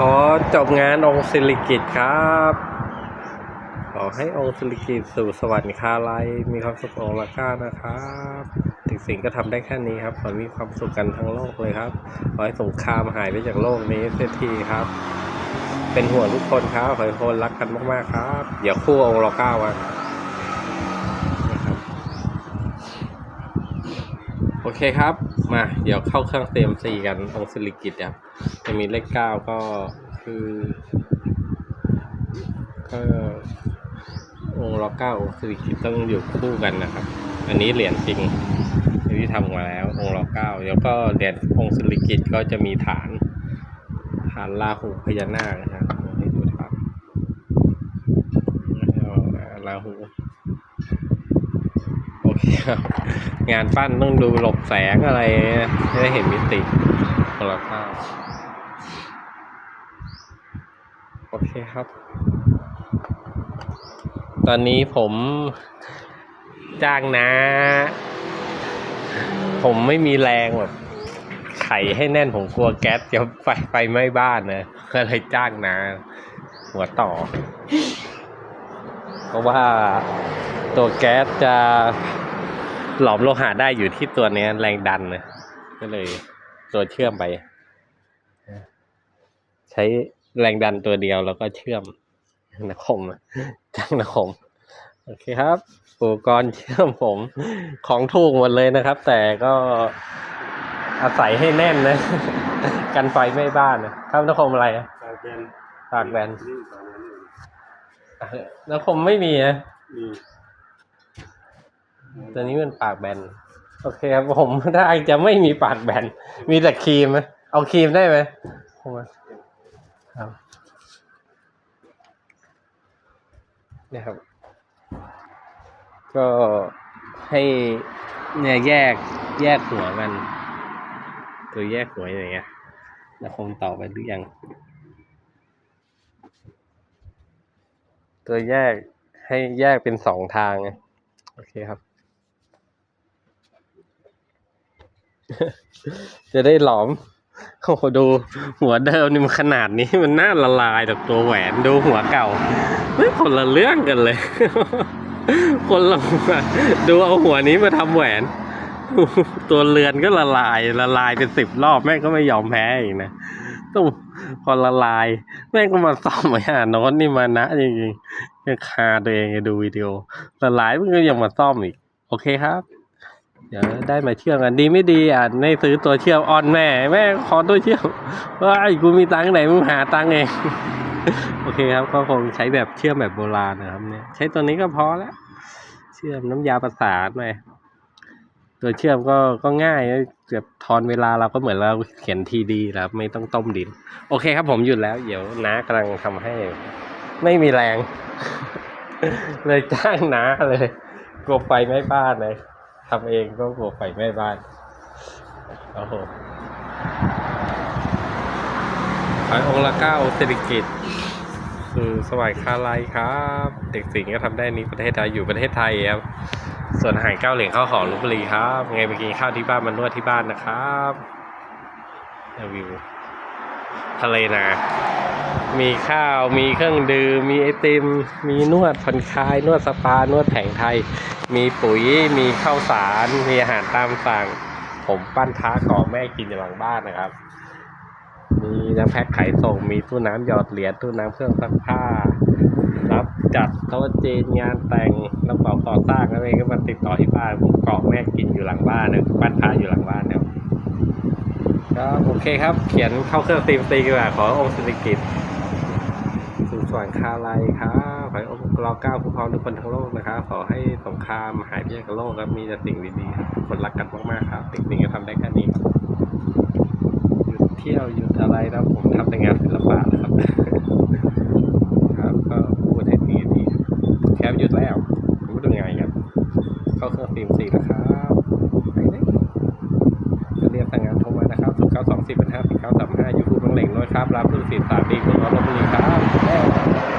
ขอจบงานองค์สิริกิตครับ ขอให้องค์สิริกิตสู่สวรรค์คาไลยมีความสุของค์ละก้านะครับถึงสิ่งก็ทำได้แค่นี้ครับ ขอให้มีความสุขกันทั้งโลกเลยครับ ขอให้สงครามหายไปจากโลกนี้เสียทีครับ เป็นห่วงทุกคนครับขอให้ทุกคนรักกันมากๆครับอย่าคู่องค์ละก้าวันนะครับโอเคครับ มาเดี๋ยวเข้าเครื่องเตรียมซีกันองค์สิริกิตครับจะมีเลขเก้าก็คือ ก็องค์ล็อกเก้าองค์สิริกิตต้องอยู่คู่กันนะครับ อันนี้เหรียญจริงที่ทำมาแล้ว องค์ล็อกเก้าแล้วก็เหรียญองค์สิริกิตก็จะมีฐาน ฐานลาหูพญานาคนะครับให้ดูครับลาหู งานปั้นต้องดูหลบแสงอะไรจะได้เห็นมิติของเราข้าวโอเคครับ ตอนนี้ผมจ้างนะ ผมไม่มีแรงแบบไขให้แน่นผมกลัวแก๊สจะไฟไฟไหม้บ้านนะก็เลยจ้างนะ หัวต่อ เพราะว่าตัวแก๊สจะ หลอมโลหะได้อยู่ที่ตัวเนี้ยแรงดันนะก็เลยตัวเชื่อมไป ใช้แรงดันตัวเดียวแล้วก็เชื่อมนะคมอะจ้างนะคมโอเคครับอุปกรณ์เชื่อมผมของถูกหมดเลยนะครับ แต่ก็อาศัยให้แน่นนะ กันไฟไม่บ้านนะครับนะคมอะไรอะตาแบนปากแบนนี่ตาแบนนี่นะคมไม่มีนะนี่ ตัวนี้มันปากแบน โอเคครับผมถ้าจะไม่มีปากแบน มีแต่ครีมไหมเอาครีมได้ไหมผมว่าครับเนี่ยครับ ก็ให้เนี่ยแยกแยกหัวกัน ตัวแยกหัวอย่างเงี้ยแล้วคงต่อไปหรือยัง ตัวแยกให้แยกเป็นสองทางไงโอเคครับ จะได้หลอมโอ้โหดูหัวเดิมนี่มันขนาดนี้มันน่าละลายจากตัวแหวนดูหัวเก่าไม่คนละเรื่องกันเลย คนละดูเอาหัวนี้มาทำแหวน ตัวเรือนก็ละลายละลายเป็นสิบรอบแม่ก็ไม่ยอมแพ้อีกนะต้องพอละลาย แม่ก็มาซ่อมไว้หาโน้ตนี่มานะจริงๆยังคาตัวเองดูวิดีโอละลายมันก็ยังมาซ่อมอีก โอเคครับ เดี๋ยวได้มาเชื่อมกันดีไม่ดีอะไม่ซื้อตัวเชื่อมออนแม่แม่ขอตัวเชื่อมว่าไอ้กูมีตังค์ไหนมึงหาตังค์เองโอเคครับก็คงใช้แบบเชื่อมแบบโบราณนะครับเนี่ยใช้ตัวนี้ก็พอแล้ว เชื่อมน้ำยาประสานไปตัวเชื่อมก็ก็ง่ายแบบทอนเวลาเราก็เหมือนเราเขียนทีดีแล้วไม่ต้องต้มดิน โอเคครับผมหยุดแล้ว เดี๋ยวน้ากำลังทำให้ ไม่มีแรง เลยจ้างน้าเลยกลัวไฟไม้บ้านเลย ทำเองก็กลัวไฟไหม้บ้านโอ้โหขายองละเก้าเศรษฐกิจคือสวายคาไลครับ เด็กสิงห์ก็ทำได้นี้ประเทศไทยอยู่ประเทศไทยครับ ส่วนอาหารเก้าเหลียงข้าวหอมลพบุรีครับไงไปกินข้าวที่บ้านมานวดที่บ้านนะครับวิวทะเลนา มีข้าว มีเครื่องดื่ม มีไอติม มีนวดผ่อนคลาย นวดสปา นวดแผงไทย มีปุ๋ยมีข้าวสารมีอาหารตามสั่ง ผมปั้นท้าก่อแม่กินอยู่หลังบ้านนะครับ มีน้ำแพ็คขายส่งมีตู้น้ำหยอดเหรียญตู้น้ำเครื่องซักผ้า รับจัดโต๊ะจีนงานแต่งรับเหมาก่อสร้างอะไรก็มาติดต่อที่บ้านผมเกาะแม่กินอยู่หลังบ้านนะบ้นพระอยู่หลังบ้านเนี่ยครับโอเคครับ เขียนเข้าเครื่องตีมตีดีกว่าขอองค์สิริกิตสุขส วรรค์คาไลครับขอให้องค์รเก้าคุ้มครองทุกคนทั้งโลกนะครับ ขอให้สงครามหายไปจากโลกครับ มีแต่สิ่งดีๆครับทุกคนรักกันมากๆครับสิ่งหนึ่งก็ทำได้แค่นี้ครับหยุดเที่ยวหยุดอะไรนะผมทำแต่งานศิลปะนะครับ ครับรับทุกสินสามดีของเราลบุรีครับ